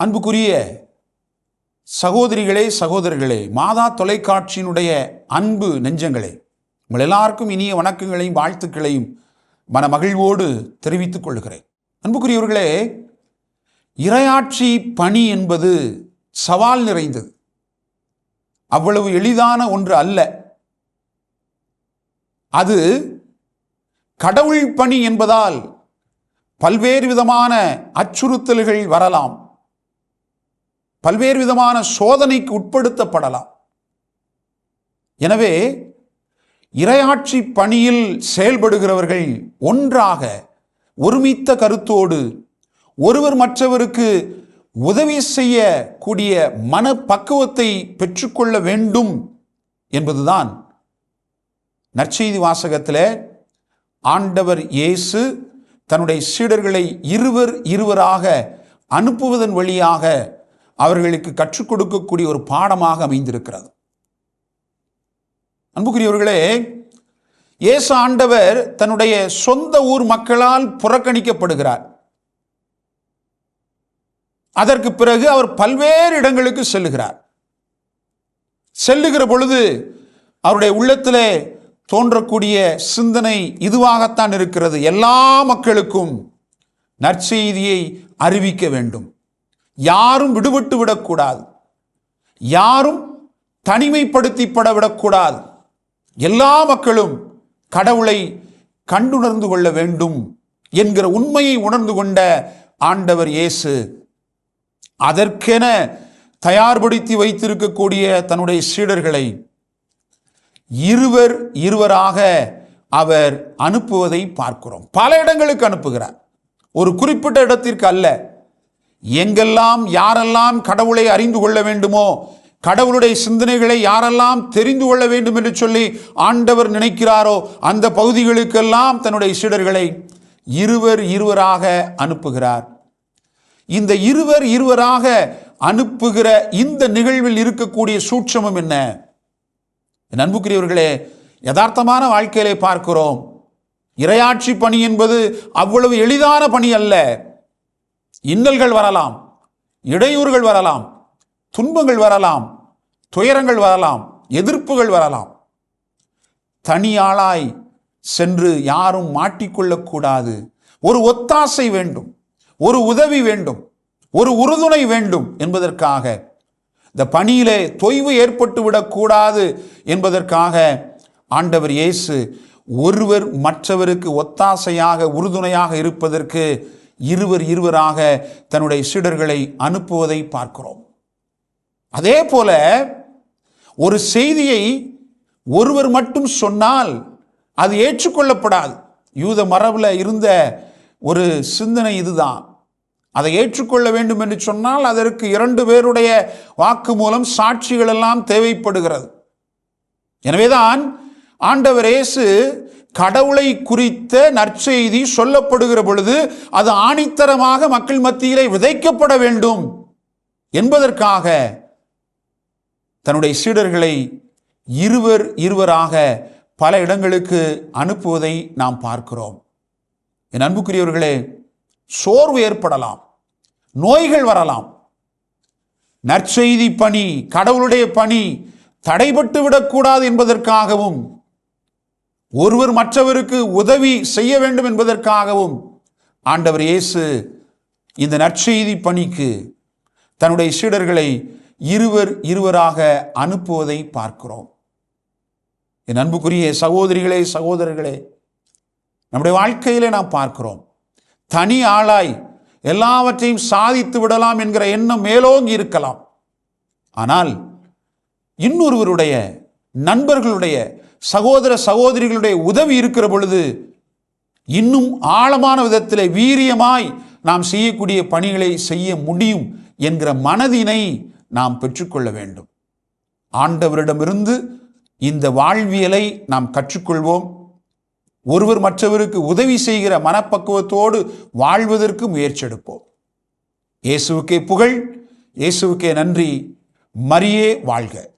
அன்புக்குரிய சகோதரிகளே சகோதரர்களே மாதா தொலைக்காட்சியினுடைய அன்பு நெஞ்சங்களே உங்கள் எல்லாருக்கும் இனிய வணக்கங்களையும் வாழ்த்துக்களையும் மன மகிழ்வோடு தெரிவித்துக் கொள்கிறேன். அன்புக்குரியவர்களே இரையாட்சி பணி என்பது சவால் நிறைந்தது. அவ்வளவு எளிதான ஒன்று அல்ல. அது கடவுள் பணி என்பதால் பல்வேறு விதமான அச்சுறுத்தல்கள் வரலாம். பல்வேறு விதமான சோதனைக்கு உட்படுத்தப்படலாம். எனவே இரையாட்சி பணியில் செயல்படுகிறவர்கள் ஒன்றாக ஒருமித்த கருத்தோடு ஒருவர் மற்றவருக்கு உதவி செய்யக்கூடிய மனப்பக்குவத்தை பெற்றுக்கொள்ள வேண்டும் என்பதுதான் நற்செய்தி வாசகத்தில் ஆண்டவர் இயேசு தன்னுடைய சீடர்களை இருவர் இருவராக அனுப்புவதன் வழியாக அவர்களுக்கு கற்றுக் கொடுக்கக்கூடிய ஒரு பாடமாக அமைந்திருக்கிறது. அன்புக்குரியவர்களே இயேசு ஆண்டவர் தன்னுடைய சொந்த ஊர் மக்களால் புறக்கணிக்கப்படுகிறார். அதற்கு பிறகு அவர் பல்வேறு இடங்களுக்கு செல்லுகிறார். செல்லுகிற பொழுது அவருடைய உள்ளத்திலே தோன்றக்கூடிய சிந்தனை இதுவாகத்தான் இருக்கிறது. எல்லா மக்களுக்கும் நற்செய்தியை அறிவிக்க வேண்டும். யாரும் விடுபட்டு விடக்கூடாது. யாரும் தனிமைப்படுத்திப்பட விடக்கூடாது. எல்லா மக்களும் கடவுளை கண்டுணர்ந்து கொள்ள வேண்டும் என்கிற உண்மையை உணர்ந்து கொண்ட ஆண்டவர் இயேசு அதற்கென தயார்படுத்தி வைத்திருக்கக்கூடிய தன்னுடைய சீடர்களை இருவர் இருவராக அவர் அனுப்புவதை பார்க்கிறோம். பல இடங்களுக்கு அனுப்புகிறார். ஒரு குறிப்பிட்ட இடத்திற்கு அல்ல. எங்கெல்லாம் யாரெல்லாம் கடவுளை அறிந்து கொள்ள வேண்டுமோ கடவுளுடைய சிந்தனைகளை யாரெல்லாம் தெரிந்து கொள்ள வேண்டும் என்று சொல்லி ஆண்டவர் நினைக்கிறாரோ அந்த பகுதிகளுக்கெல்லாம் தன்னுடைய சீடர்களை இருவர் இருவராக அனுப்புகிறார். இந்த இருவர் இருவராக அனுப்புகிற இந்த நிகழ்வில் இருக்கக்கூடிய சூட்சமம் என்ன? என் அன்புக்குரியவர்களே யதார்த்தமான வாழ்க்கையிலே பார்க்கிறோம். இரையாட்சி பணி என்பது அவ்வளவு எளிதான பணி அல்ல. இன்னல்கள் வரலாம் இடையூறுகள் வரலாம் துன்பங்கள் வரலாம் துயரங்கள் வரலாம் எதிர்ப்புகள் வரலாம். தனியாளாய் சென்று யாரும் மாட்டிக்கொள்ளக்கூடாது. ஒரு ஒத்தாசை வேண்டும் ஒரு உதவி வேண்டும் ஒரு உறுதுணை வேண்டும் என்பதற்காக. இந்த பணியிலே தொய்வு ஏற்பட்டு விடக்கூடாது என்பதற்காக ஆண்டவர் இயேசு ஒருவர் மற்றவருக்கு ஒத்தாசையாக உறுதுணையாக இருப்பதற்கு இருவர் இருவராக தன்னுடைய சீடர்களை அனுப்புவதை பார்க்கிறோம். அதே போல ஒரு செய்தியை ஒருவர் மட்டும் சொன்னால் அது ஏற்றுக்கொள்ளப்படாது. யூத மரபில் இருந்த ஒரு சிந்தனை இதுதான். அதை ஏற்றுக்கொள்ள வேண்டும் என்று சொன்னால் அதற்கு இரண்டு பேருடைய வாக்கு மூலம் சாட்சிகள் எல்லாம் தேவைப்படுகிறது. எனவேதான் ஆண்டவர் இயேசு கடவுளை குறித்த நற்செய்தி சொல்லப்படுகிற பொழுது அது ஆணித்தரமாக மக்கள் மத்தியிலே விதைக்கப்பட வேண்டும் என்பதற்காக தன்னுடைய சீடர்களை இருவர் இருவராக பல இடங்களுக்கு அனுப்புவதை நாம் பார்க்கிறோம். என் அன்புக்குரியவர்களே சோர்வு ஏற்படலாம் நோய்கள் வரலாம். நற்செய்தி பணி கடவுளுடைய பணி தடைபட்டு விடக்கூடாது என்பதற்காகவும் ஒருவர் மற்றவருக்கு உதவி செய்ய வேண்டும் என்பதற்காகவும் ஆண்டவர் இயேசு இந்த நற்செய்தி பணிக்கு தன்னுடைய சீடர்களை இருவர் இருவராக அனுப்புவதை பார்க்கிறோம். என் அன்புக்குரிய சகோதரிகளே சகோதரர்களே நம்முடைய வாழ்க்கையிலே நாம் பார்க்கிறோம். தனி ஆளாய் எல்லாவற்றையும் சாதித்து விடலாம் என்கிற எண்ணம் மேலோங்கி இருக்கலாம். ஆனால் இன்னொருவருடைய நண்பர்களுடைய சகோதர சகோதரிகளுடைய உதவி இருக்கிற பொழுது இன்னும் ஆழமான விதத்தில் வீரியமாய் நாம் செய்யக்கூடிய பணிகளை செய்ய முடியும் என்கிற மனதினை நாம் பெற்றுக்கொள்ள வேண்டும். ஆண்டவரிடமிருந்து இந்த வாழ்வியலை நாம் கற்றுக்கொள்வோம். ஒருவர் மற்றவருக்கு உதவி செய்கிற மனப்பக்குவத்தோடு வாழ்வதற்கு முயற்சியெடுப்போம் இயேசுவுக்கே புகழ் இயேசுவுக்கே நன்றி. மரியே வாழ்க.